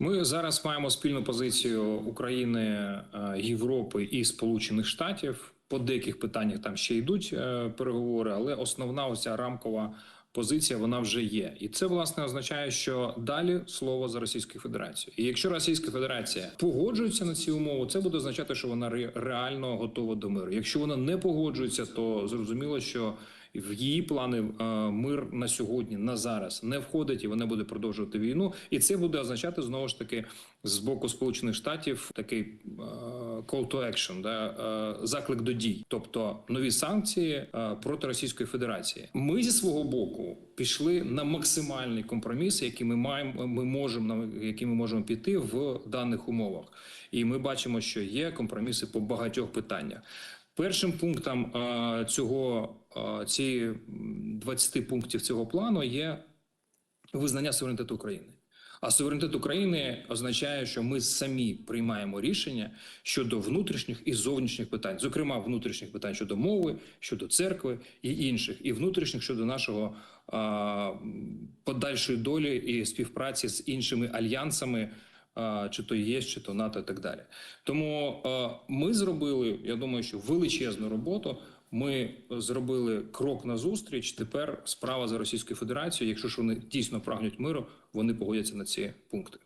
Ми зараз маємо спільну позицію України, е, Європи і Сполучених Штатів. По деяких питаннях там ще йдуть е, переговори, але основна оця рамкова позиція вона вже є. І це власне означає, що далі слово за Російською Федерацією. І якщо Російська Федерація погоджується на ці умови, це буде означати, що вона ре- реально готова до миру. Якщо вона не погоджується, то зрозуміло, що в її плани е, мир на сьогодні, на зараз не входить, і вона буде продовжувати війну. І це буде означати знову ж таки з боку Сполучених Штатів такий е, call to action, да, е, заклик до дій, тобто нові санкції проти Російської Федерації. Ми зі свого боку пішли на максимальний компроміс, який ми маємо, ми можемо на який ми можемо піти в даних умовах. І ми бачимо, що є компроміси по багатьох питаннях. Першим пунктом цього цієї 20 пунктів цього плану є визнання суверенітету України. А суверенітет України означає, що ми самі приймаємо рішення щодо внутрішніх і зовнішніх питань, зокрема внутрішніх питань щодо мови, щодо церкви і інших, і внутрішніх щодо нашого а, подальшої долі і співпраці з іншими альянсами, чи то ЄС, чи то НАТО, і так далі. Тому ми зробили, я думаю, що величезну роботу. Ми зробили крок назустріч. Тепер справа за Російською Федерацією. Якщо ж вони дійсно прагнуть миру, вони погодяться на ці пункти.